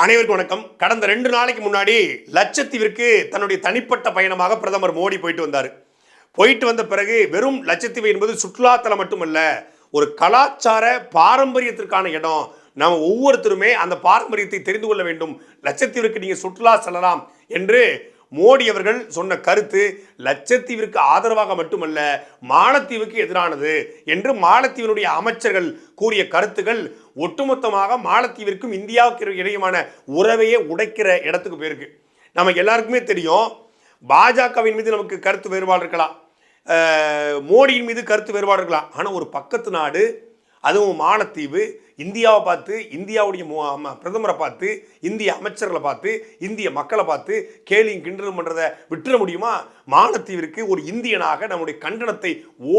அனைவருக்கும் வணக்கம். கடந்த ரெண்டு நாளைக்கு முன்னாடி லட்சத்தீவிற்கு தன்னுடைய தனிப்பட்ட பயணமாக பிரதமர் மோடி போயிட்டு வந்தார். போயிட்டு வந்த பிறகு வெறும் லட்சத்தீவு என்பது சுற்றுலாத்தலம் மட்டுமல்ல ஒரு கலாச்சார பாரம்பரியத்திற்கான இடம். நாம் ஒவ்வொருத்தருமே அந்த பாரம்பரியத்தை தெரிந்து கொள்ள வேண்டும். லட்சத்தீவிற்கு நீங்கள் சுற்றுலா செல்லலாம் என்று மோடி அவர்கள் சொன்ன கருத்து லட்சத்தீவிற்கு ஆதரவாக மட்டுமல்ல மாலத்தீவுக்கு எதிரானது என்று மாலத்தீவினுடைய அமைச்சர்கள் கூறிய கருத்துக்கள் ஒட்டுமொத்தமாக மாலத்தீவிற்கும் இந்தியாவுக்கு இடையுமான உறவையே உடைக்கிற இடத்துக்கு போயிருக்கு. நம்ம எல்லாருக்குமே தெரியும் பாஜகவின் மீது நமக்கு கருத்து வேறுபாடு இருக்கலாம். மோடியின் மீது கருத்து வேறுபாடு இருக்கலாம். ஆனால் ஒரு பக்கத்து நாடு அதுவும் மாலத்தீவு இந்தியாவை பார்த்து இந்தியாவுடைய பிரதமரை பார்த்து இந்திய அமைச்சர்களை பார்த்து இந்திய மக்களை பார்த்து கேலியும் கிண்டலும் பண்ணுறதை விட்டுற முடியுமா? மாலத்தீவிற்கு ஒரு இந்தியனாக நம்முடைய கண்டனத்தை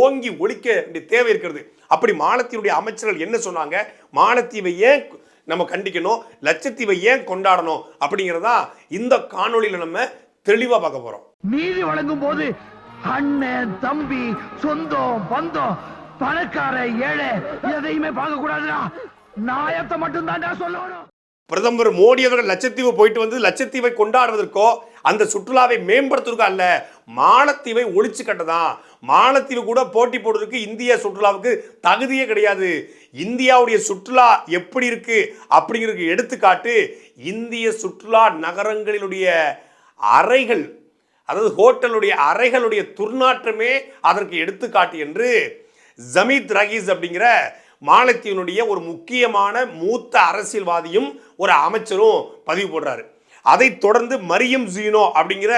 ஓங்கி ஒழிக்க வேண்டிய தேவை இருக்கிறது. அப்படி மாலத்தீவுடைய அமைச்சர்கள் என்ன சொன்னாங்க? மாலத்தீவை ஏன் நம்ம கண்டிக்கணும்? லட்சத்தீவை ஏன் கொண்டாடணும்? அப்படிங்கிறதா இந்த காணொளியில் நம்ம தெளிவாக பார்க்க போகிறோம் நீதி வழங்கும் போது அண்ணன் தம்பி சொந்தம் பந்தம் பணக்கார ஏழை எதையுமே பார்க்க கூடாதுடா நாயத்தை மட்டும் சொல்லணும். பிரதமர் மோடி அவர்கள் லட்சத்தீவு போயிட்டு வந்து லட்சத்தீவை கொண்டாடுவதற்கோ அந்த சுற்றுலாவை மேம்படுத்துவதற்கோ அல்ல மாலத்தீவை ஒழிச்சு கட்டதான் மாலத்தீவு கூட போட்டி போடுறதுக்கு இந்திய சுற்றுலாவுக்கு தகுதியே கிடையாது. இந்தியாவுடைய சுற்றுலா எப்படி இருக்கு அப்படிங்கிறதுக்கு எடுத்துக்காட்டு இந்திய சுற்றுலா நகரங்களினுடைய அறைகள் அதாவது ஹோட்டலுடைய அறைகளுடைய துர்நாற்றமே அதற்கு எடுத்துக்காட்டு என்று ஜமீத் ரகீஸ் அப்படிங்கிற மாலத்தீவினுடைய ஒரு முக்கியமான மூத்த அரசியல்வாதியும் ஒரு அமைச்சரும் பதிவு போடுறாரு. அதை தொடர்ந்து மரியம் ஜீனோ அப்படிங்கிற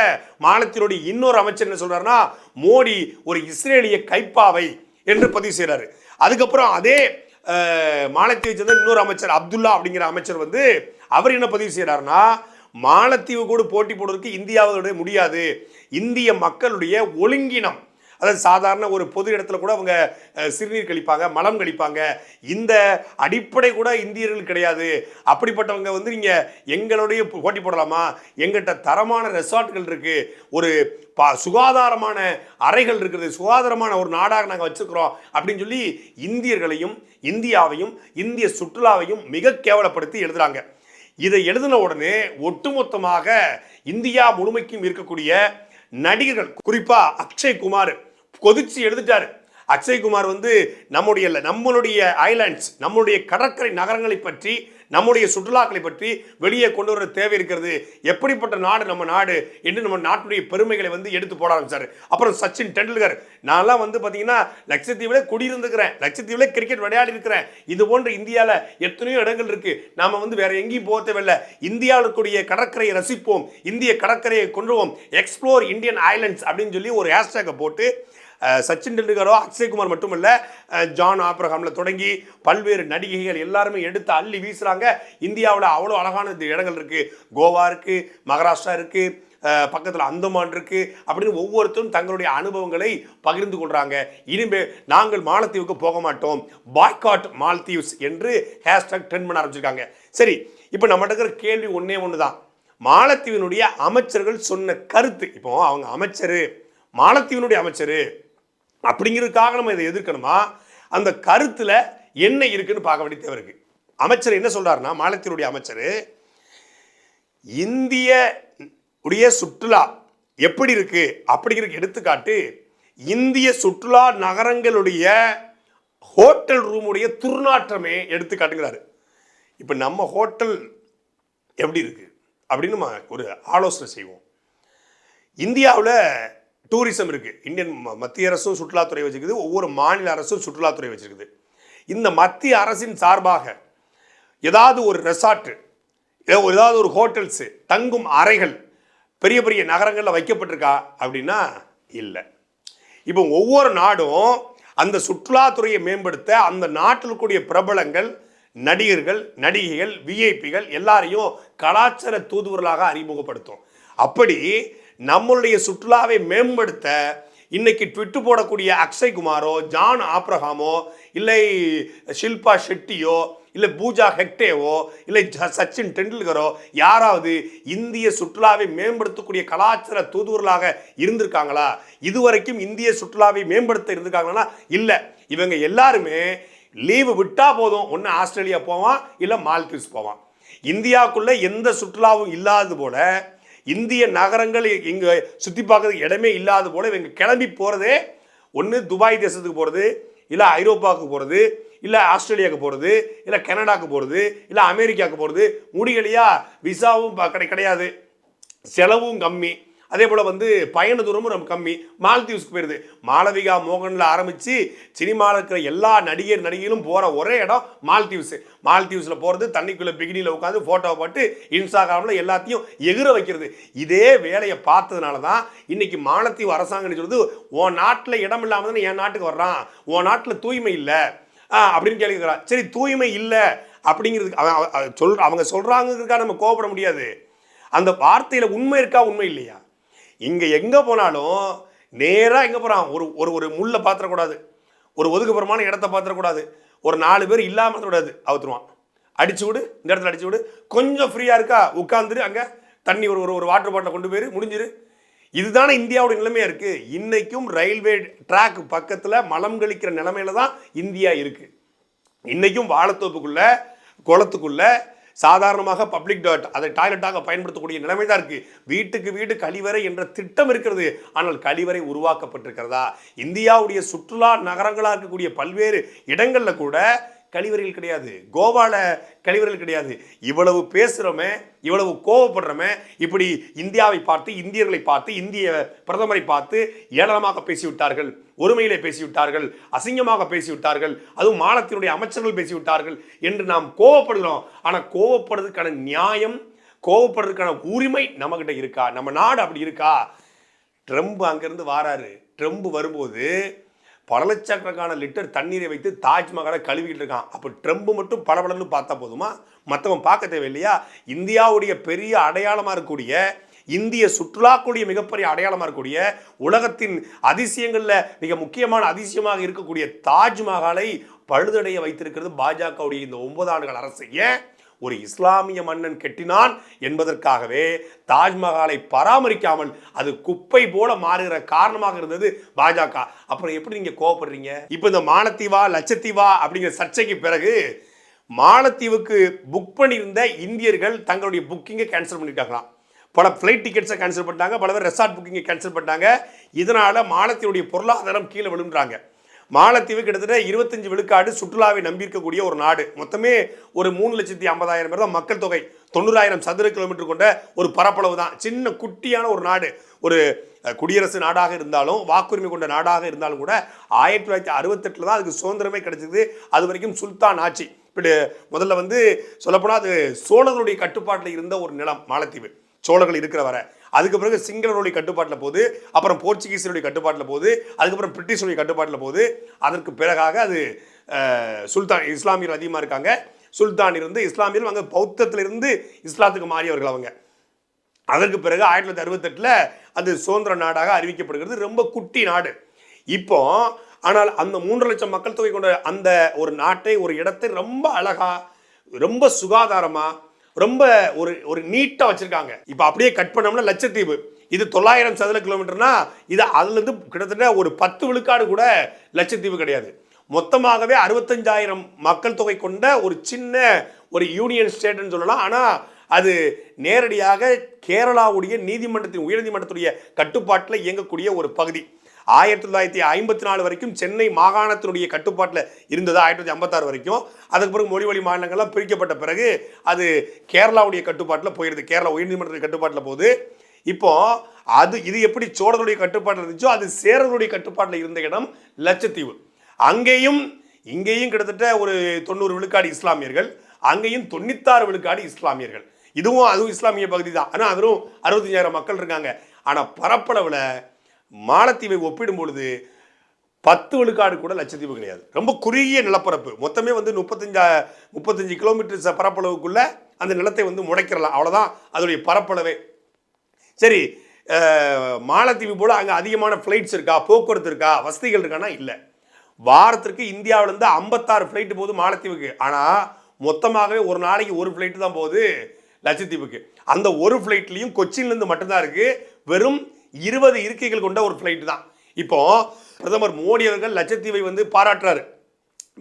மாநிலத்தினுடைய இன்னொரு அமைச்சர் என்ன சொல்றாருன்னா மோடி ஒரு இஸ்ரேலிய கைப்பாவை என்று பதிவு செய்கிறாரு அதுக்கப்புறம் அதே மாலத்தீவை சேர்ந்த இன்னொரு அமைச்சர் அப்துல்லா அப்படிங்கிற அமைச்சர் வந்து அவர் என்ன பதிவு செய்கிறாருன்னா மாலத்தீவு கூட போட்டி போடுவதற்கு இந்தியாவோட முடியாது. இந்திய மக்களுடைய ஒழுங்கினம் அதாவது சாதாரண ஒரு பொது இடத்துல கூட அவங்க சிறுநீர் கழிப்பாங்க மலம் கழிப்பாங்க. இந்த அடிப்படை கூட இந்தியர்கள் கிடையாது. அப்படிப்பட்டவங்க வந்து நீங்கள் எங்களுடைய போ- போட்டி போடலாமா? எங்கிட்ட தரமான ரெசார்ட்கள் இருக்குது ஒரு பா சுகாதாரமான அறைகள் இருக்குது. சுகாதாரமான ஒரு நாடாக நாங்கள் வச்சிருக்கிறோம் அப்படின்னு சொல்லி இந்தியர்களையும் இந்தியாவையும் இந்திய சுற்றுலாவையும் மிக கேவலப்படுத்தி எழுதுறாங்க. இதை எழுதின உடனே ஒட்டுமொத்தமாக இந்தியா முழுமைக்கும் இருக்கக்கூடிய நடிகர்கள் குறிப்பாக அக்ஷய் குமார் கொதிச்சு எழுதிட்டாரு அக்ஷய் குமார் வந்து நம்முடைய நம்மளுடைய ஐலாண்ட்ஸ் நம்மளுடைய கடற்கரை நகரங்களை பற்றி நம்முடைய சுற்றுலாக்களை பற்றி வெளியே கொண்டு வர தேவை இருக்கிறது. எப்படிப்பட்ட நாடு நம்ம நாடு என்று நம்ம நாட்டுடைய பெருமைகளை வந்து எடுத்து போட ஆரம்பிச்சாரு. அப்புறம் சச்சின் டெண்டுல்கர். நான்லாம் வந்து பார்த்தீங்கன்னா லட்சத்தீவில் குடியிருந்துக்கிறேன். லட்சத்தீவில் கிரிக்கெட் விளையாடி இருக்கிறேன். இது போன்ற இந்தியாவில் எத்தனையோ இடங்கள் இருக்கு. நாம் வந்து வேற எங்கேயும் போக தேவையில்லை. இந்தியாவில் இருக்கக்கூடிய கடற்கரையை ரசிப்போம். இந்திய கடற்கரையை கொண்டுவோம் எக்ஸ்ப்ளோர் இந்தியன் ஐலண்ட்ஸ் அப்படின்னு சொல்லி ஒரு ஹேஷ்டேக்கை போட்டு சச்சின் டெண்டுல்கரோ அக்ஷய்குமார் மட்டுமல்ல ஜான் ஆப்ரஹாமில் தொடங்கி பல்வேறு நடிகைகள் எல்லாருமே எடுத்து அள்ளி வீசுகிறாங்க இந்தியாவில் அவ்வளோ அழகான இடங்கள் இருக்குது கோவா இருக்குது மகாராஷ்டிரா இருக்குது பக்கத்தில் அந்தமான் இருக்குது அப்படின்னு ஒவ்வொருத்தரும் தங்களுடைய அனுபவங்களை பகிர்ந்து கொள்கிறாங்க இனிமே நாங்கள் மாலத்தீவுக்கு போக மாட்டோம். பாய்காட் மால்தீவ்ஸ் என்று ஹேஷ்டாக் ட்ரெண்ட் பண்ண ஆரம்பிச்சிருக்காங்க. சரி இப்போ நம்மகிட்ட இருக்கிற கேள்வி ஒன்றே ஒன்று தான் மாலத்தீவினுடைய அமைச்சர்கள் சொன்ன கருத்து இப்போ அவங்க அமைச்சர் மாலத்தீவினுடைய அமைச்சர் அப்படிங்கிறதுக்காக நம்ம இதை எதிர்க்கணுமா? அந்த கருத்தில் என்ன இருக்குன்னு பார்க்க வேண்டிய தேவை இருக்குது அமைச்சர் என்ன சொல்கிறாருன்னா மாநிலத்தினுடைய அமைச்சர் இந்திய உடைய சுற்றுலா எப்படி இருக்குது அப்படிங்கிறதுக்கு எடுத்துக்காட்டு இந்திய சுற்றுலா நகரங்களுடைய ஹோட்டல் ரூமுடைய துர்நாற்றமே எடுத்துக்காட்டுங்கிறாரு இப்போ நம்ம ஹோட்டல் எப்படி இருக்குது அப்படின்னு நம்ம ஒரு ஆலோசனை செய்வோம். இந்தியாவில் டூரிசம் இருக்குது இந்தியன் ம- மத்திய அரசும் சுற்றுலாத்துறை வச்சுருக்குது. ஒவ்வொரு மாநில அரசும் சுற்றுலாத்துறை வச்சுருக்குது. இந்த மத்திய அரசின் சார்பாக ஏதாவது ஒரு ரெசார்ட்டு ஏதாவது ஒரு ஹோட்டல்ஸு தங்கும் அறைகள் பெரிய பெரிய நகரங்களில் வைக்கப்பட்டிருக்கா அப்படின்னா இல்லை. இப்போ ஒவ்வொரு நாடும் அந்த சுற்றுலாத்துறையை மேம்படுத்த அந்த நாட்டில் கூடிய பிரபலங்கள் நடிகர்கள் நடிகைகள் விஐபிகள் எல்லாரையும் கலாச்சார தூதுவர்களாக அறிமுகப்படுத்தும். அப்படி நம்மளுடைய சுற்றுலாவை மேம்படுத்த இன்னைக்கு ட்விட்டு போடக்கூடிய அக்ஷய் குமாரோ ஜான் ஆப்ரஹாமோ இல்லை ஷில்பா ஷெட்டியோ இல்லை பூஜா ஹெக்டேவோ இல்லை சச்சின் டெண்டுல்கரோ யாராவது இந்திய சுற்றுலாவை மேம்படுத்தக்கூடிய கலாச்சார தூதுவர்களாக இருந்திருக்காங்களா? இதுவரைக்கும் இந்திய சுற்றுலாவை மேம்படுத்த இருந்திருக்காங்களா? இல்லை. இவங்க எல்லாருமே லீவு விட்டா போதும். ஒன்று ஆஸ்திரேலியா போவான் இல்லை மால்தீவ்ஸ் போவான். இந்தியாவுக்குள்ள எந்த சுற்றுலாவும் இல்லாதது போல இந்திய நகரங்கள் இங்கே சுற்றி பார்க்கறதுக்கு இடமே இல்லாத போல இவங்க கிளம்பி போகிறதே ஒன்று துபாய் தேசத்துக்கு போகிறது இல்லை ஐரோப்பாவுக்கு போகிறது இல்லை ஆஸ்திரேலியாவுக்கு போகிறது இல்லை கனடாவுக்கு போகிறது இல்லை அமெரிக்காவுக்கு போகிறது முடியலையா? விசாவும் கிடை கிடையாது. செலவும் கம்மி. அதே போல் வந்து பயண தூரமும் ரொம்ப கம்மி. மால்தீவ்ஸ்க்கு போயிருது. மாளவிகா மோகனில் ஆரம்பித்து சினிமாவில் இருக்கிற எல்லா நடிகர் நடிகைகளும் போகிற ஒரே இடம் மால்தீவ்ஸ் மால்தீவ்ஸில் போகிறது தண்ணிக்குள்ளே பிகினியில் உட்காந்து ஃபோட்டோவை போட்டு இன்ஸ்டாகிராமில் எல்லாத்தையும் எகிற வைக்கிறது. இதே வேலையை பார்த்ததுனால தான் இன்றைக்கி மாலத்தீவு அரசாங்கம் சொல்லுது உன் நாட்டில் இடம் இல்லாமல் தானே என் நாட்டுக்கு வர்றான். உன் நாட்டில் தூய்மை இல்லை. அப்படின்னு கேட்கிறான். சரி தூய்மை இல்லை அப்படிங்கிறதுக்கு அவன் அவன் சொல் அவங்க சொல்கிறாங்கிறதுக்காக நம்ம கோவப்பட முடியாது. அந்த வார்த்தையில் உண்மை இருக்கா உண்மை இல்லையா? இங்கே எங்கே போனாலும் நேராக எங்கே போகிறான் ஒரு ஒரு ஒரு முள்ளை பாத்திரக்கூடாது. ஒரு ஒதுக்குப்புறமான இடத்த பாத்திரக்கூடாது. ஒரு நாலு பேர் இல்லாமல் கூடாது. அவுத்துருவான். அடிச்சு விடு இந்த இடத்துல அடிச்சு விடு. கொஞ்சம் ஃப்ரீயாக இருக்கா? உட்காந்துரு அங்கே தண்ணி ஒரு ஒரு ஒரு வாட்டர் பாட்டில் கொண்டு போயிரு முடிஞ்சிரு. இதுதானே இந்தியாவோட நிலைமையாக இருக்குது இன்றைக்கும் ரயில்வே ட்ராக் பக்கத்தில் மலம் கழிக்கிற நிலமையில தான் இந்தியா இருக்குது இன்றைக்கும் வாழத்தோப்புக்குள்ளே குளத்துக்குள்ளே சாதாரணமாக பப்ளிக் டாட் அதை டாய்லெட்டாக பயன்படுத்தக்கூடிய நிலைமை தான் இருக்குது வீட்டுக்கு வீடு கழிவறை என்ற திட்டம் இருக்கிறது. ஆனால் கழிவறை உருவாக்கப்பட்டிருக்கிறதா? இந்தியாவுடைய சுற்றுலா நகரங்களாக இருக்கக்கூடிய பல்வேறு இடங்களில் கூட கழிவறைகள் கிடையாது. கோவால கழிவறைகள் கிடையாது. இவ்வளவு பேசுகிறோமே இவ்வளவு கோவப்படுறோமே இப்படி இந்தியாவை பார்த்து இந்தியர்களை பார்த்து இந்திய பிரதமரை பார்த்து ஏளனமாக பேசிவிட்டார்கள் ஒருமையிலே பேசிவிட்டார்கள் அசிங்கமாக பேசிவிட்டார்கள் அதுவும் மாநிலத்தினுடைய அமைச்சர்கள் பேசிவிட்டார்கள் என்று நாம் கோவப்படுகிறோம். ஆனால் கோவப்படுறதுக்கான நியாயம் கோவப்படுறதுக்கான உரிமை நம்மகிட்ட இருக்கா? நம்ம நாடு அப்படி இருக்கா? ட்ரம்ப் அங்கேருந்து வாராரு. ட்ரம்ப் வரும்போது பல லட்சக்கணக்கான லிட்டர் தண்ணீரை வைத்து தாஜ்மஹாலை கழுவிக்கிட்டு இருக்கான். அப்போ ட்ரம்ப் மட்டும் பளபளன்னு பார்த்தா போதுமா? மற்றவன் பார்க்க தேவையில்லையா? இந்தியாவுடைய பெரிய அடையாளமாக இருக்கக்கூடிய இந்திய சுற்றுலாக்குடைய மிகப்பெரிய அடையாளமாக இருக்கக்கூடிய உலகத்தின் அதிசயங்களில் மிக முக்கியமான அதிசயமாக இருக்கக்கூடிய தாஜ்மஹாலை பழுதடைய வைத்திருக்கிறது பாஜகவுடைய இந்த ஒன்பது ஆண்டுகள் அரசு. ஏன்? ஒரு இஸ்லாமிய மன்னன் கெட்டினான் என்பதற்காகவே தாஜ்மஹாலை பராமரிக்காமல் அது குப்பை போல மாறுகிற காரணமாக இருந்தது பாஜக. அப்புறம் எப்படி நீங்க கோவப்படுறீங்க? இப்போ இந்த மாலத்தீவா லட்சத்தீவா அப்படிங்கிற சர்ச்சைக்கு பிறகு மாலத்தீவுக்கு புக் பண்ணியிருந்த இந்தியர்கள் தங்களுடைய புக்கிங்கை கேன்சல் பண்ணிட்டாங்களாம். பல ஃப்ளைட் டிக்கெட்ஸை கேன்சல் பண்ணிட்டாங்க பல பேர் ரெசார்ட் புக்கிங்கை கேன்சல் பண்ணிட்டாங்க. இதனால் மாலத்தீவுடைய பொருளாதாரம் கீழே விழுன்றாங்க மாலத்தீவு கிட்டத்தட்ட இருபத்தஞ்சு விழுக்காடு சுற்றுலாவை நம்பியிருக்கக்கூடிய ஒரு நாடு. மொத்தமே ஒரு மூணு லட்சத்தி ஐம்பதாயிரம் பேர் தான் மக்கள் தொகை. தொண்ணூறாயிரம் சதுர கிலோமீட்டர் கொண்ட ஒரு பரப்பளவு தான். சின்ன குட்டியான ஒரு நாடு. ஒரு குடியரசு நாடாக இருந்தாலும் வாக்குரிமை கொண்ட நாடாக இருந்தாலும் கூட ஆயிரத்தி தொள்ளாயிரத்தி அறுபத்தெட்டில் தான் அதுக்கு சுதந்திரமே கிடைச்சது. அது வரைக்கும் சுல்தான் ஆட்சி. இப்படி முதல்ல வந்து சொல்லப்போனால் அது சோழர்களுடைய கட்டுப்பாட்டில் இருந்த ஒரு நிலம் மாலத்தீவு. சோழர்கள் இருக்கிற வரை. அதுக்கு பிறகு சிங்களனுடைய கட்டுப்பாட்டில் போது அப்புறம் போர்ச்சுகீஸருடைய கட்டுப்பாட்டில் போது அதுக்கப்புறம் பிரிட்டிஷருடைய கட்டுப்பாட்டில் போது அதற்கு பிறகாக அது சுல்தான் இஸ்லாமியர் அதிகமாக இருக்காங்க. சுல்தான் இருந்து இஸ்லாமியர் அங்கே பௌத்தத்திலிருந்து இஸ்லாத்துக்கு மாறியவர்கள் அவங்க. அதற்கு பிறகு ஆயிரத்தி தொள்ளாயிரத்தி அறுபத்தெட்டில் அது சுதந்திர நாடாக அறிவிக்கப்படுகிறது. ரொம்ப குட்டி நாடு. இப்போ ஆனால் அந்த மூன்று லட்சம் மக்கள் தொகை கொண்ட அந்த ஒரு நாட்டை ஒரு இடத்தை ரொம்ப அழகா ரொம்ப சுகாதாரமாக ரொம்ப ஒரு ஒரு நீட்டாக வச்சுருக்காங்க. இப்போ அப்படியே கட் பண்ணோம்னா லட்சத்தீவு. இது தொள்ளாயிரம் சதுர கிலோமீட்டர்னா இது அதுலேருந்து கிட்டத்தட்ட ஒரு பத்து விழுக்காடு கூட லட்சத்தீவு கிடையாது. மொத்தமாகவே அறுபத்தஞ்சாயிரம் மக்கள் தொகை கொண்ட ஒரு சின்ன ஒரு யூனியன் ஸ்டேட்னு சொல்லலாம். ஆனால் அது நேரடியாக கேரளாவுடைய நீதிமன்றத்தின் உயர்நீதிமன்றத்துடைய கட்டுப்பாட்டில் இயங்கக்கூடிய ஒரு பகுதி. ஆயிரத்தி தொள்ளாயிரத்தி ஐம்பத்தி நாலு வரைக்கும் சென்னை மாகாணத்தினுடைய கட்டுப்பாட்டில் இருந்தது? ஆயிரத்தி தொள்ளாயிரத்தி ஐம்பத்தாறு வரைக்கும். அதுக்கு பிறகு மொழி வழி மாநிலங்கள்லாம் பிரிக்கப்பட்ட பிறகு அது கேரளாவுடைய கட்டுப்பாட்டில் போயிருது. கேரளா உயர்நீதிமன்றத்தின் கட்டுப்பாட்டில் போகுது. இப்போ அது இது எப்படி சோழருடைய கட்டுப்பாட்டில் இருந்துச்சோ அது சேரருடைய கட்டுப்பாட்டில் இருந்த இடம் லட்சத்தீவு. அங்கேயும் இங்கேயும் கிட்டத்தட்ட ஒரு தொண்ணூறு விழுக்காடு இஸ்லாமியர்கள் அங்கேயும் தொண்ணூத்தாறு விழுக்காடு இஸ்லாமியர்கள். இதுவும் அதுவும் இஸ்லாமிய பகுதி தான். ஆனால் அதுவும் அறுபத்தஞ்சாயிரம் மக்கள் இருக்காங்க. ஆனால் பரப்பளவில் மாலத்தீவை ஒப்பிடும் பொழுது பத்து விழுக்காடு கூட லட்சத்தீவு கிடையாது. ரொம்ப குறுகிய நிலப்பரப்பு. மொத்தமே வந்து முப்பத்தஞ்சா முப்பத்தஞ்சு கிலோமீட்டர் பரப்பளவுக்குள்ளே பரப்பளவுக்குள்ள அந்த நிலத்தை வந்து முடைக்கிறலாம் அவ்வளோதான் அதோடைய பரப்பளவே. சரி மாலத்தீவு போல் அங்கே அதிகமான ஃப்ளைட்ஸ் இருக்கா? போக்குவரத்து இருக்கா? வசதிகள் இருக்கான்னா இல்லை. வாரத்திற்கு இந்தியாவிலேருந்து ஐம்பத்தாறு ஃப்ளைட்டு போகுது மாலத்தீவுக்கு. ஆனால் மொத்தமாகவே ஒரு நாளைக்கு ஒரு ஃப்ளைட்டு தான் போகுது லட்சத்தீவுக்கு. அந்த ஒரு ஃப்ளைட்லேயும் கொச்சின்லேருந்து மட்டும்தான் இருக்குது வெறும் இருபது இருக்கைகள் கொண்ட ஒரு ஃப்ளைட் தான். இப்போ பிரதமர் மோடி அவர்கள் லட்சத்தீவை வந்து பாராட்டுறாரு.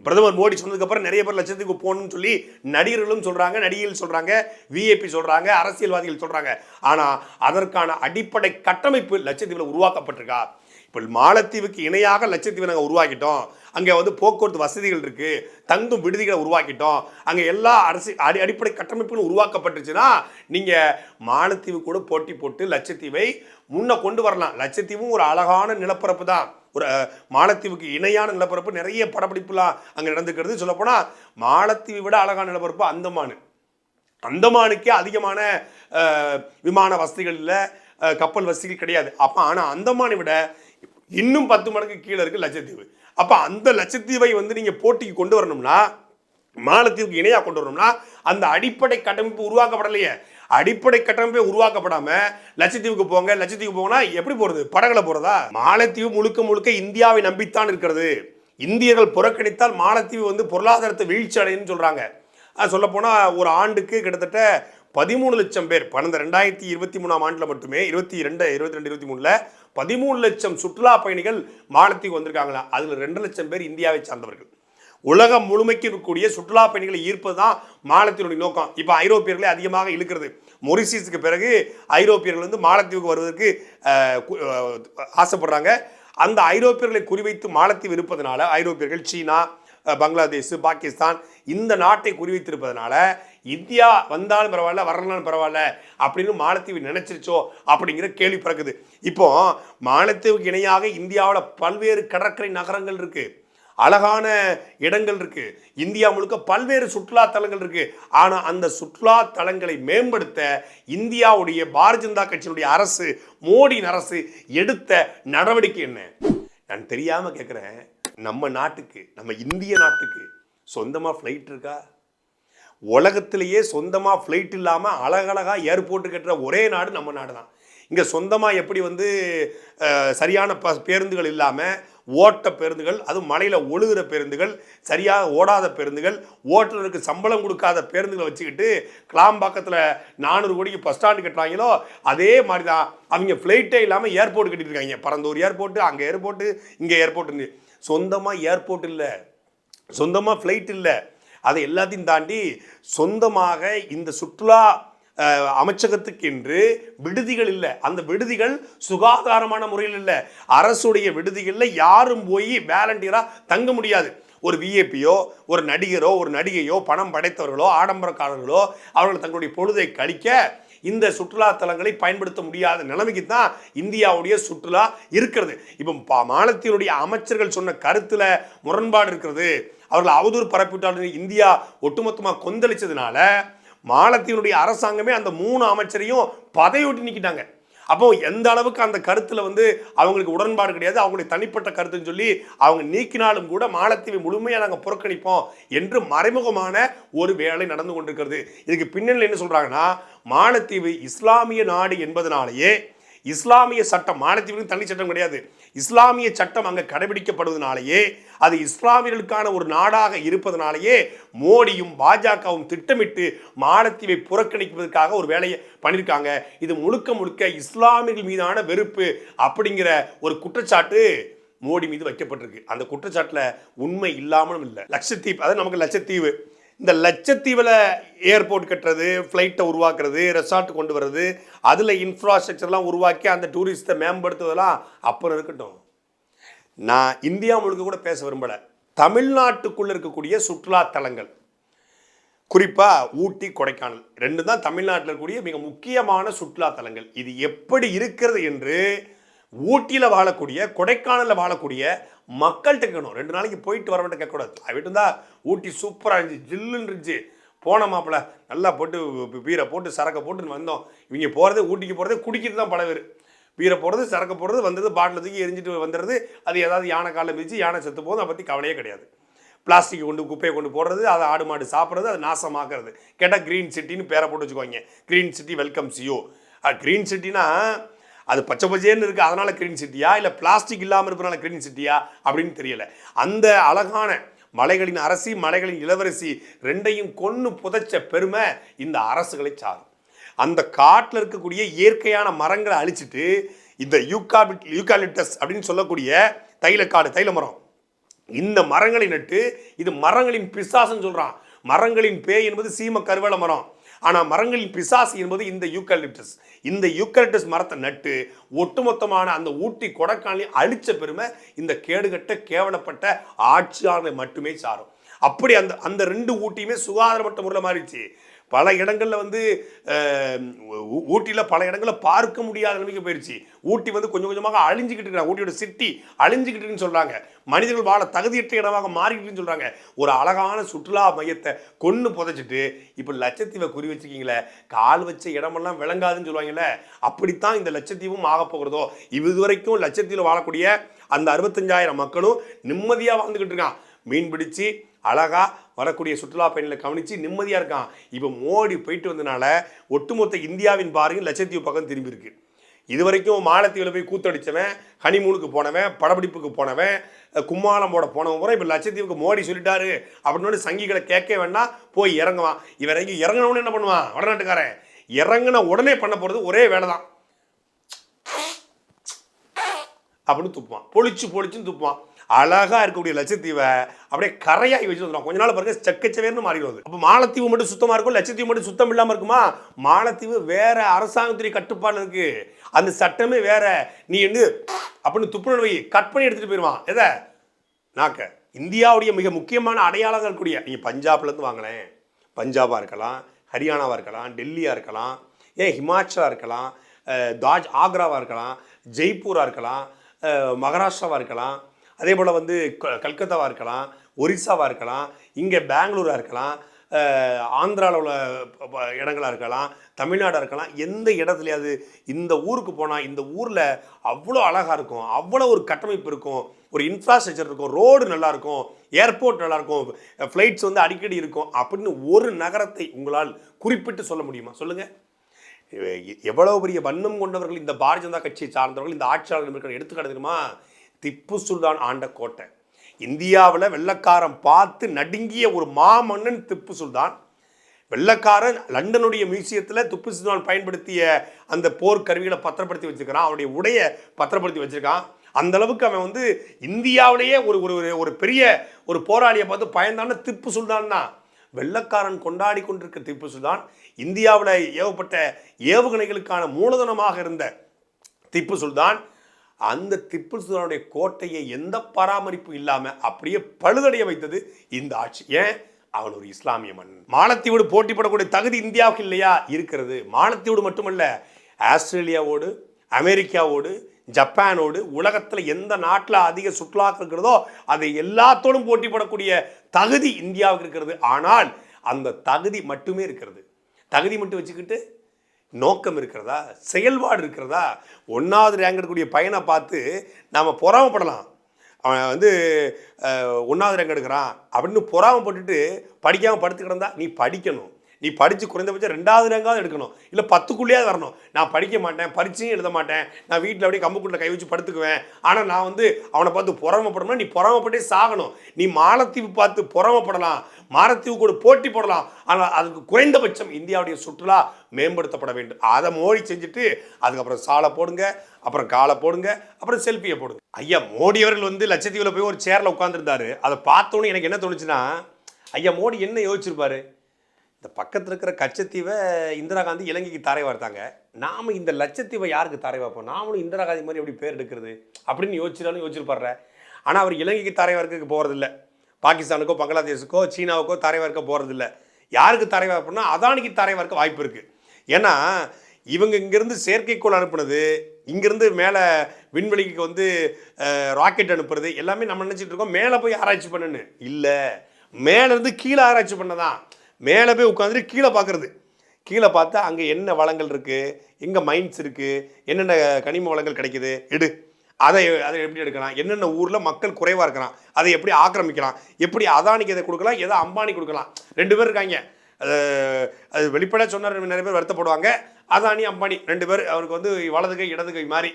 பிரதமர் மோடி சொன்னதுக்கப்புறம் நிறைய பேர் லட்சத்துக்கு போகணும்னு சொல்லி நடிகர்களும் சொல்கிறாங்க நடிகைகள் சொல்கிறாங்க விஐபி சொல்கிறாங்க அரசியல்வாதிகள் சொல்கிறாங்க ஆனால் அதற்கான அடிப்படை கட்டமைப்பு லட்சத்தீவில் உருவாக்கப்பட்டிருக்கா? இப்போ மாலத்தீவுக்கு இணையாக லட்சத்தீவை நாங்கள் உருவாக்கிட்டோம். அங்கே வந்து போக்குவரத்து வசதிகள் இருக்குது தங்கும் விடுதிகளை உருவாக்கிட்டோம். அங்கே எல்லா அரசு அடி அடிப்படை கட்டமைப்புகளும் உருவாக்கப்பட்டுச்சுன்னா நீங்கள் மாலத்தீவு கூட போட்டி போட்டு லட்சத்தீவை முன்னே கொண்டு வரலாம். லட்சத்தீவும் ஒரு அழகான நிலப்பரப்பு தான். ஒரு மாலத்தீவுக்கு இணையான நிலப்பரப்பு. நிறைய படப்பிடிப்புலாம் அங்கே நடந்துக்கிறது. சொல்லப்போனால் மாலத்தீவை விட அழகான நிலப்பரப்பு அந்தமான். அந்தமானுக்கே அதிகமான விமான வசதிகள் இல்லை கப்பல் வசதிகள் கிடையாது. அப்போ ஆனால் அந்தமானை விட இன்னும் பத்து மடங்கு கீழே இருக்குது லட்சத்தீவு. அப்போ அந்த லட்சத்தீவை வந்து நீங்கள் போட்டிக்கு கொண்டு வரணும்னா மாலத்தீவுக்கு இணையாக கொண்டு வரணும்னா அந்த அடிப்படை கட்டமைப்பு உருவாக்கப்படலையே. அடிப்படை கட்டமைப்பே உருவாக்கப்படாம லட்சத்தீவுக்கு போங்க லட்சத்தீவுக்கு போங்கன்னா எப்படி போறது? படகுல போறதா? மாலத்தீவு முழுக்க முழுக்க இந்தியாவை நம்பித்தான் இருக்கிறது. இந்தியர்கள் புறக்கணித்தால் மாலத்தீவு வந்து பொருளாதாரத்தை வீழ்ச்சி அடையுன்னு சொல்றாங்க. சொல்லப்போனால் ஒரு ஆண்டுக்கு கிட்டத்தட்ட பதிமூணு லட்சம் பேர் பன்னெண்டு ரெண்டாயிரத்தி இருபத்தி மூணாம் ஆண்டில் மட்டுமே இருபத்தி ரெண்டு இருபத்தி ரெண்டு இருபத்தி மூணில் பதிமூணு லட்சம் சுற்றுலா பயணிகள் மாலத்தீவு வந்திருக்காங்களா? அதில் ரெண்டு லட்சம் பேர் இந்தியாவை சார்ந்தவர்கள். உலகம் முழுமைக்கு இருக்கக்கூடிய சுற்றுலா பயணிகளை ஈர்ப்பது தான் மாலத்தீவுடைய நோக்கம். இப்போ ஐரோப்பியர்களே அதிகமாக இழுக்கிறது. மொரிசியஸுக்கு பிறகு ஐரோப்பியர்கள் வந்து மாலத்தீவுக்கு வருவதற்கு ஆசைப்படுறாங்க. அந்த ஐரோப்பியர்களை குறிவைத்து மாலத்தீவு இருப்பதனால ஐரோப்பியர்கள் சீனா பங்களாதேஷ் பாகிஸ்தான் இந்த நாட்டை குறிவைத்திருப்பதனால இந்தியா வந்தாலும் பரவாயில்ல வரலனாலும் பரவாயில்ல அப்படின்னு மாலத்தீவு நினைச்சிருச்சோ அப்படிங்கிற கேள்வி பிறக்குது. இப்போ மாலத்தீவுக்கு இணையாக இந்தியாவில் பல்வேறு கடற்கரை நகரங்கள் இருக்கு அழகான இடங்கள் இருக்கு இந்தியா முழுக்க பல்வேறு சுற்றுலா தலங்கள் இருக்கு. ஆனால் அந்த சுற்றுலா தலங்களை மேம்படுத்த இந்தியாவுடைய பாரதிய ஜனதா கட்சியினுடைய அரசு மோடியின் அரசு எடுத்த நடவடிக்கை என்ன? நான் தெரியாமல் கேட்குறேன் நம்ம நாட்டுக்கு நம்ம இந்திய நாட்டுக்கு சொந்தமாக ஃப்ளைட் இருக்கா? உலகத்திலேயே சொந்தமாக ஃப்ளைட் இல்லாமல் அழகழகாக ஏர்போர்ட்டு கட்டுற ஒரே நாடு நம்ம நாடு தான் இங்கே சொந்தமாக எப்படி வந்து சரியான ப பேருந்துகள் இல்லாமல் ஓட்ட பேருந்துகள் அதுவும் மலையில் ஒழுகுற பேருந்துகள் சரியாக ஓடாத பேருந்துகள் ஓட்டுநருக்கு சம்பளம் கொடுக்காத பேருந்துகளை வச்சுக்கிட்டு கிளாம்பாக்கத்தில் நானூறு கோடிக்கு பஸ் ஸ்டாண்டு கட்டுறாங்களோ அதே மாதிரி தான் அவங்க ஃப்ளைட்டே இல்லாமல் ஏர்போர்ட் கட்டிட்டு இருக்காங்க. பரந்தூர் ஏர்போர்ட்டு அங்கே ஏர்போர்ட்டு இங்கே ஏர்போர்ட்டுன்னு சொந்தமாக ஏர்போர்ட் இல்லை. சொந்தமாக ஃப்ளைட் இல்லை. அதை எல்லாத்தையும் தாண்டி சொந்தமாக இந்த சுற்றுலா அமைச்சகத்துக்கென்று அமைச்சகத்துக்கு என்று விடுதிகள் இல்லை. அந்த விடுதிகள் சுகாதாரமான முறையில் இல்லை. அரசுடைய விடுதிகளில் யாரும் போய் வேலண்டியராக தங்க முடியாது. ஒரு விஏபியோ ஒரு நடிகரோ ஒரு நடிகையோ பணம் படைத்தவர்களோ ஆடம்பரக்காரர்களோ அவர்கள் தங்களுடைய பொழுதை கழிக்க இந்த சுற்றுலா தலங்களை பயன்படுத்த முடியாத நிலைமைக்கு தான் இந்தியாவுடைய சுற்றுலா இருக்கிறது. இப்போ பா- அமைச்சர்கள் சொன்ன கருத்தில் முரண்பாடு இருக்கிறது. அவர்கள் அவதூறு பரப்பிவிட்டார்கள் இந்தியா ஒட்டுமொத்தமாக கொந்தளிச்சதுனால மாலத்தீவுடைய அரசாங்கமே அந்த மூணு அமைச்சரையும் பதவியோட்டி நிற்கிட்டாங்க அப்போ எந்த அளவுக்கு அந்த கருத்தில் வந்து அவங்களுக்கு உடன்பாடு கிடையாது அவங்களுடைய தனிப்பட்ட கருத்துன்னு சொல்லி அவங்க நீக்கினாலும் கூட மாலத்தீவை முழுமையாக நாங்கள் புறக்கணிப்போம் என்று மறைமுகமான ஒரு வேலை நடந்து கொண்டிருக்கிறது. இதுக்கு பின்னணியில் என்ன சொல்கிறாங்கன்னா மாலத்தீவு இஸ்லாமிய நாடு என்பதனாலேயே இஸ்லாமிய சட்டம் மாலத்தீவுக்கு தனி சட்டம் கிடையாது. இஸ்லாமிய சட்டம் அங்கே கடைபிடிக்கப்படுவதனாலேயே அது இஸ்லாமியர்களுக்கான ஒரு நாடாக இருப்பதனாலேயே மோடியும் பாஜகவும் திட்டமிட்டு மாலத்தீவை புறக்கணிப்பதற்காக ஒரு வேலையை பண்ணியிருக்காங்க. இது முழுக்க முழுக்க இஸ்லாமியர்கள் மீதான வெறுப்பு அப்படிங்கிற ஒரு குற்றச்சாட்டு மோடி மீது வைக்கப்பட்டிருக்கு. அந்த குற்றச்சாட்டில் உண்மை இல்லாமலும் இல்லை. லட்சத்தீவு அது நமக்கு லட்சத்தீவு. இந்த லட்சத்தீவில் ஏர்போர்ட் கட்டுறது ஃப்ளைட்டை உருவாக்குறது ரெசார்ட் கொண்டு வர்றது அதில் இன்ஃப்ராஸ்ட்ரக்சர்லாம் உருவாக்கி அந்த டூரிஸ்ட்டை மேம்படுத்துவதெல்லாம் அப்புறம் இருக்கட்டும். நான் இந்தியா முழுக்க கூட பேச விரும்பலை. தமிழ்நாட்டுக்குள்ளே இருக்கக்கூடிய சுற்றுலா தலங்கள். குறிப்பாக ஊட்டி கொடைக்கானல். ரெண்டு தான் தமிழ்நாட்டில் இருக்கக்கூடிய மிக முக்கியமான சுற்றுலா தலங்கள். இது எப்படி இருக்கிறது என்று ஊட்டியில் வாழக்கூடிய கொடைக்கானலில் வாழக்கூடிய மக்கள்கிட்ட கேட்கணும். ரெண்டு நாளைக்கு போயிட்டு வர மட்டும் கேட்கக்கூடாது. அவட்டு இருந்தா ஊட்டி சூப்பராக இருந்துச்சு ஜில்லுன்னு இருந்துச்சு. போன மாப்பிள்ள நல்லா போட்டு பீரை போட்டு சரக்கை போட்டு வந்தோம். இவங்க போகிறது ஊட்டிக்கு போகிறதே குடிக்கிறது தான் பல பேர் பீரை போடுறது சரக்கு போடுறது வந்தது பாட்டில் தூக்கி எரிஞ்சிட்டு வந்துடுறது. அது ஏதாவது யானை காலில் மிதிச்சு யானை செத்து போதும் அதை பற்றி கவலையே கிடையாது. பிளாஸ்டிக் கொண்டு குப்பையை கொண்டு போடுறது அதை ஆடு மாடு சாப்பிட்றது அது நாசமாக்குறது. கேட்டால் க்ரீன் சிட்டின்னு பேரை போட்டு வச்சுக்கோங்க. Green city welcomes you green சிட்டினா அது பச்சை பச்சேன்னு இருக்குது அதனால் க்ரீன் சிட்டியா இல்லை பிளாஸ்டிக் இல்லாமல் இருக்கிறனால க்ரீன் சிட்டியா அப்படின்னு தெரியல. அந்த அழகான மலைகளின் அரசி மலைகளின் இளவரசி ரெண்டையும் கொன்று புதைச்ச பெருமை இந்த அரசுகளை சாரும். அந்த காட்டில் இருக்கக்கூடிய இயற்கையான மரங்களை அழிச்சிட்டு இந்த யூகாபிட் யூகாலிப்டஸ் அப்படின்னு சொல்லக்கூடிய தைலக்காடு தைல மரம் இந்த மரங்களை நட்டு இது மரங்களின் பிசாசுன்னு சொல்கிறான் மரங்களின் பேய் என்பது சீம கருவேல மரம். ஆனால் மரங்களின் பிசாசு என்பது இந்த யூக்கலிப்டஸ் இந்த யூக்கலிப்டஸ் மரத்தை நட்டு ஒட்டுமொத்தமான அந்த ஊட்டி கொடைக்கானலையும் அழிச்ச பெருமை இந்த கேடுகட்ட கேவலப்பட்ட ஆட்சியாளர்களை மட்டுமே சாரும். அப்படி அந்த அந்த ரெண்டு ஊட்டியுமே சுகாதாரப்பட்ட முறையில் மாறிடுச்சு. பல இடங்களில் வந்து ஊட்டியில் ஊ- பல இடங்களில் பார்க்க முடியாத நிலைமைக்கு போயிடுச்சு ஊட்டி வந்து கொஞ்சம் கொஞ்சமாக அழிஞ்சுக்கிட்டு இருக்கிறாங்க ஊட்டியோட சிட்டி அழிஞ்சுக்கிட்டு இருக்குன்னு மனிதர்கள் வாழ தகுதியற்ற இடமாக மாறிக்கிட்டுன்னு சொல்கிறாங்க ஒரு அழகான சுற்றுலா மையத்தை கொன்று புதைச்சிட்டு இப்போ லட்சத்தீவை குறி வச்சுக்கிங்களே கால் வச்ச இடமெல்லாம் விளங்காதுன்னு சொல்லுவாங்கல்ல அப்படித்தான் இந்த லட்சத்தீவும் ஆக போகிறதோ? இதுவரைக்கும் லட்சத்தீவில் வாழக்கூடிய அந்த அறுபத்தஞ்சாயிரம் மக்களும் நிம்மதியாக வாழ்ந்துக்கிட்டு இருக்கான் மீன் பிடிச்சு அழகா வரக்கூடிய சுற்றுலா பயணிகளை கவனிச்சு நிம்மதியாக இருக்கான். இப்போ மோடி போயிட்டு வந்தனால ஒட்டுமொத்த இந்தியாவின் பாருங்க லட்சத்தீவு பக்கம் திரும்பி இருக்கு. இது வரைக்கும் மாலத்தீவில் போய் கூத்தடித்தவன் ஹனிமூனுக்கு போனவன் படப்பிடிப்புக்கு போனவன் கும்மாளம் போட போனவன் கூட இப்போ லட்சத்தீவுக்கு மோடி சொல்லிட்டாரு. அப்படின்னு சங்கிகளை கேட்க வேண்டாம் போய் இறங்குவான். இவன் இறங்கி இறங்கினவனு என்ன பண்ணுவான்? வடநாட்டுக்காரன். இறங்கின உடனே பண்ண போகிறது ஒரே வேலை தான் அப்படின்னு துப்புவான். பொழிச்சு பொழிச்சுன்னு துப்புவான். அழகாக இருக்கக்கூடிய லட்சத்தீவை அப்படியே கரையாகி வச்சு வந்துடும் கொஞ்ச நாள் பாருங்க செக்கச்சவேர்னு மாறிடுவது. அப்போ மாலத்தீவு மட்டும் சுத்தமாக இருக்கும் லட்சத்தீவு மட்டும் சுத்தம் இல்லாமல் இருக்குமா? மாலத்தீவு வேற அரசாங்கத்துடைய கட்டுப்பாடு இருக்கு. அந்த சட்டமே வேற. நீ என்ன அப்படின்னு துப்புனு வை கட் பண்ணி எடுத்துகிட்டு போயிடுவான் எதை? நாக்க. இந்தியாவுடைய மிக முக்கியமான அடையாளங்கள் கூடிய நீங்கள் பஞ்சாப்லேருந்து வாங்களேன். பஞ்சாபாக இருக்கலாம் ஹரியானாவாக இருக்கலாம் டெல்லியாக இருக்கலாம் ஏன் ஹிமாச்சலாக இருக்கலாம் தாஜ் ஆக்ராவாக இருக்கலாம் ஜெய்ப்பூராக இருக்கலாம் மகாராஷ்டிராவாக இருக்கலாம் அதே போல் வந்து க- கல்கத்தாவாக இருக்கலாம் ஒரிசாவாக இருக்கலாம் இங்கே பெங்களூராக இருக்கலாம் ஆந்திராவில் உள்ள இடங்களாக இருக்கலாம் தமிழ்நாடாக இருக்கலாம் எந்த இடத்துலையாவது இந்த ஊருக்கு போனால் இந்த ஊரில் அவ்வளோ அழகாக இருக்கும் அவ்வளோ ஒரு கட்டமைப்பு இருக்கும் ஒரு இன்ஃப்ராஸ்ட்ரக்சர் இருக்கும் ரோடு நல்லாயிருக்கும் ஏர்போர்ட் நல்லாயிருக்கும் ஃப்ளைட்ஸ் வந்து அடிக்கடி இருக்கும் அப்படின்னு ஒரு நகரத்தை உங்களால் குறிப்பிட்டு சொல்ல முடியுமா? சொல்லுங்கள் எவ்வளோ பெரிய வண்ணம் கொண்டவர்கள் இந்த பாரதிய ஜனதா கட்சியை சார்ந்தவர்கள் இந்த ஆட்சியாளர்கள் இருக்கிற எடுத்துக்காட்டு தெரியுமா? திப்பு சுல்தான் ஆண்ட கோட்டை. இந்தியாவில் வெள்ளக்காரன் பார்த்து நடுங்கிய ஒரு மாமன்னன் திப்பு சுல்தான். வெள்ளக்காரன் லண்டனுடைய மியூசியத்தில் திப்பு சுல்தான் பயன்படுத்திய அந்த போர் கருவிகளை பத்திரப்படுத்தி வச்சுருக்கிறான். அவனுடைய உடைய பத்திரப்படுத்தி வச்சுருக்கான். அந்த அளவுக்கு அவன் வந்து இந்தியாவிலேயே ஒரு ஒரு ஒரு- ஒரு பெரிய ஒரு போராளியை பார்த்து பயந்தான திப்பு சுல்தான் தான். வெள்ளக்காரன் கொண்டாடி கொண்டிருக்க திப்பு சுல்தான் இந்தியாவில் ஏவப்பட்ட ஏவுகணைகளுக்கான மூலதனமாக இருந்த திப்பு சுல்தான் அந்த திப்பு சுல்தானுடைய கோட்டையை எந்த பராமரிப்பும் இல்லாமல் அப்படியே பழுதடைய வைத்தது இந்த ஆட்சி. ஏன்? அவன் ஒரு இஸ்லாமிய மன்னன். மாலத்தீவோடு போட்டி போடக்கூடிய தகுதி இந்தியாவுக்கு இல்லையா? இருக்கிறது. மாலத்தீவோடு மட்டுமல்ல ஆஸ்திரேலியாவோடு அமெரிக்காவோடு ஜப்பானோடு உலகத்தில் எந்த நாட்டில் அதிக சுற்றுலாக்கள் இருக்கிறதோ அதை எல்லாத்தோடும் போட்டி போடக்கூடிய தகுதி இந்தியாவுக்கு இருக்கிறது. ஆனால் அந்த தகுதி மட்டுமே இருக்கிறது. தகுதி மட்டும் வச்சுக்கிட்டு நோக்கம் இருக்கிறதா? செயல்பாடு இருக்கிறதா? ஒன்றாவது ரேங்க் எடுக்கக்கூடிய பையனை பார்த்து நாம் பொறாமப்படலாம். அவன் வந்து ஒன்றாவது ரேங்க் எடுக்கிறான் அப்படின்னு பொறாமப்பட்டுட்டு படிக்காமல் படுத்து கிடந்தா நீ படிக்கணும். நீ படித்து குறைந்தபட்சம் ரெண்டாவது ரேங்காவது எடுக்கணும். இல்லை பத்துக்குள்ளேயாவது வரணும். நான் படிக்க மாட்டேன் பரிச்சையும் எழுத மாட்டேன். நான் வீட்டில் அப்படியே கம்புக்குள்ள கை வச்சு படுத்துக்குவேன். ஆனால் நான் வந்து அவனை பார்த்து புறமப்படணும்னா நீ புறமப்பட்டே சாகணும். நீ மாலத்தீவு பார்த்து புறமப்படலாம். மாலத்தீவு கூட போட்டி போடலாம். ஆனால் அதுக்கு குறைந்தபட்சம் இந்தியாவுடைய சுற்றுலா மேம்படுத்தப்பட வேண்டும். அதை மோடி செஞ்சுட்டு அதுக்கப்புறம் சாலை போடுங்க அப்புறம் காலை போடுங்க அப்புறம் செல்ஃபியை போடுங்க. ஐயா மோடி அவர்கள் வந்து லட்சத்தீவில் போய் ஒரு சேரில் உட்காந்துருந்தாரு அதை பார்த்தோன்னே எனக்கு என்ன தோணுச்சுன்னா ஐயா மோடி என்ன யோசிச்சிருப்பாரு? இந்த பக்கத்தில் இருக்கிற கச்சத்தீவை இந்திரா காந்தி இலங்கைக்கு தாரை வார்த்தாங்க. நாம இந்த லட்சத்தீவை யாருக்கு தாரை வைப்போம் நாமளும் இந்திரா காந்தி மாதிரி எப்படி பேர் எடுக்கிறது? அப்படின்னு யோசிச்சாலும் யோசிச்சிருப்பாரு ஆனால் அவர் இலங்கைக்கு தாரை வார்க்க போகிறதில்ல பாகிஸ்தானுக்கோ பங்களாதேஷுக்கோ சீனாவுக்கோ தாரை வார்க்க போகிறதில்ல யாருக்கு தாரை வார்ப்புனா அதானிக்கு தாரை வார்க்க வாய்ப்பு இருக்குது ஏன்னா இவங்க இங்கேருந்து செயற்கைக்கோள் அனுப்புனது இங்கேருந்து மேலே விண்வெளிக்கு வந்து ராக்கெட் அனுப்புறது எல்லாமே நம்ம நினச்சிட்டு இருக்கோம். மேலே போய் ஆராய்ச்சி பண்ணுன்னு. இல்லை மேலேருந்து கீழே ஆராய்ச்சி பண்ணதான். மேலே போய் உட்காந்துட்டு கீழே பார்க்குறது. கீழே பார்த்தா அங்கே என்ன வளங்கள் இருக்குது எங்கே மைன்ஸ் இருக்குது என்னென்ன கனிம வளங்கள் கிடைக்குது? எடு. அதை அதை எப்படி எடுக்கலாம்? என்னென்ன ஊரில் மக்கள் குறைவாக இருக்கிறான்? அதை எப்படி ஆக்கிரமிக்கலாம்? எப்படி அதானிக்கு எதை கொடுக்கலாம்? எதை அம்பானி கொடுக்கலாம்? ரெண்டு பேர் இருக்காங்க. அது வெளிப்பட வெளிப்படையாக சொன்னார் நிறைய பேர் வருத்தப்படுவாங்க. அதானி அம்பானி ரெண்டு பேர் அவருக்கு வந்து வலது கை இடது கை மாதிரி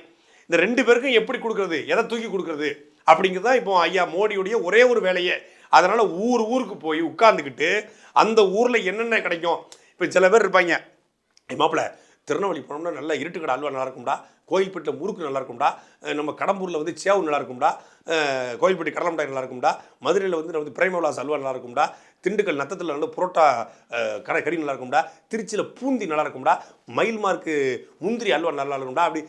இந்த ரெண்டு பேருக்கும் எப்படி கொடுக்குறது? எதை தூக்கி கொடுக்குறது? அப்படிங்கிறது தான் இப்போ ஐயா மோடியுடைய ஒரே ஒரு வேலையை. அதனால் ஊர் ஊருக்கு போய் உட்காந்துக்கிட்டு அந்த ஊரில் என்னென்ன கிடைக்கும்? இப்போ சில பேர் இருப்பாங்க. மாப்பிள்ள திருநெல்வேலி போனோம்னா நல்லா இருட்டுக்கடை அல்வா நல்லா இருக்கும்டா. கோயில்பேட்டில் முறுக்கு நல்லா இருக்கும்டா. நம்ம கடம்பூரில் வந்து சேவு நல்லா இருக்கும்டா. அஹ் கோயில்பேட்டி கடலை மிட்டாய் நல்லா இருக்கும்டா. மதுரையில் வந்து வந்து பிரேமவிலாஸ் அல்வா நல்லா இருக்கும்டா. திண்டுக்கல் நத்தத்தில் வந்து புரோட்டா கடை கறி நல்லா இருக்கும்டா. திருச்சியில் பூந்தி நல்லா இருக்கும்டா. மயில் மார்க்கு முந்திரி அல்வா நல்லா இருக்கும்டா. அப்படி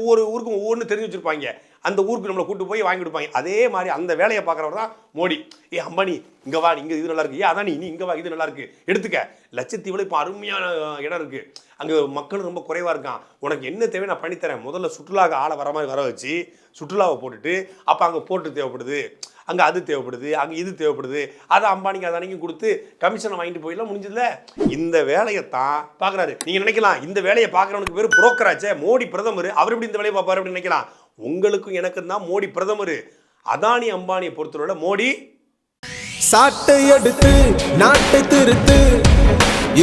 ஒவ்வொரு ஊருக்கும் ஒவ்வொன்று தெரிஞ்சு வச்சுருப்பாங்க. அந்த ஊருக்கு நம்மளை கூட்டு போய் வாங்கி கொடுப்பாங்க அதே மாதிரி அந்த வேலையை பார்க்குறவர் தான் மோடி. ஏ அம்பானி இங்கே வா இங்கே இது நல்லா இருக்கு. ஏ அதான் நீ இங்கே வா இது நல்லா இருக்கு. எடுத்துக்க. லட்சத்தீவில் இப்போ அருமையான இடம் இருக்கு. அங்கே மக்கள் ரொம்ப குறைவாக இருக்கான். உனக்கு என்ன தேவை நான் பண்ணித்தரேன் முதல்ல சுற்றுலாவுக்கு ஆளை வர மாதிரி வர வச்சு சுற்றுலாவை போட்டுட்டு அப்போ அங்கே போட்டு தேவைப்படுது. அங்கே அது தேவைப்படுது. அங்கே இது தேவைப்படுது. அதை அம்பானிக்கு அதானிக்கும் கொடுத்து கமிஷனை வாங்கிட்டு போயிடலாம். முடிஞ்சதுல இந்த வேலையை தான் பார்க்குறாரு. நீங்கள் நினைக்கலாம் இந்த வேலையை பார்க்குறவனுக்கு பேர் புரோக்கராச்சே மோடி பிரதமர் அவர் எப்படி இந்த வேலையை பார்ப்பார் அப்படின்னு நினைக்கலாம். உங்களுக்கும் எனக்கும் தான் மோடி பிரதமர். அதானி அம்பானியை பொறுத்தவரை மோடி. சாட்டை எடுத்து நாட்டை திருத்து.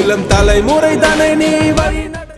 இளம் தலைமுறை தானே நீ வழி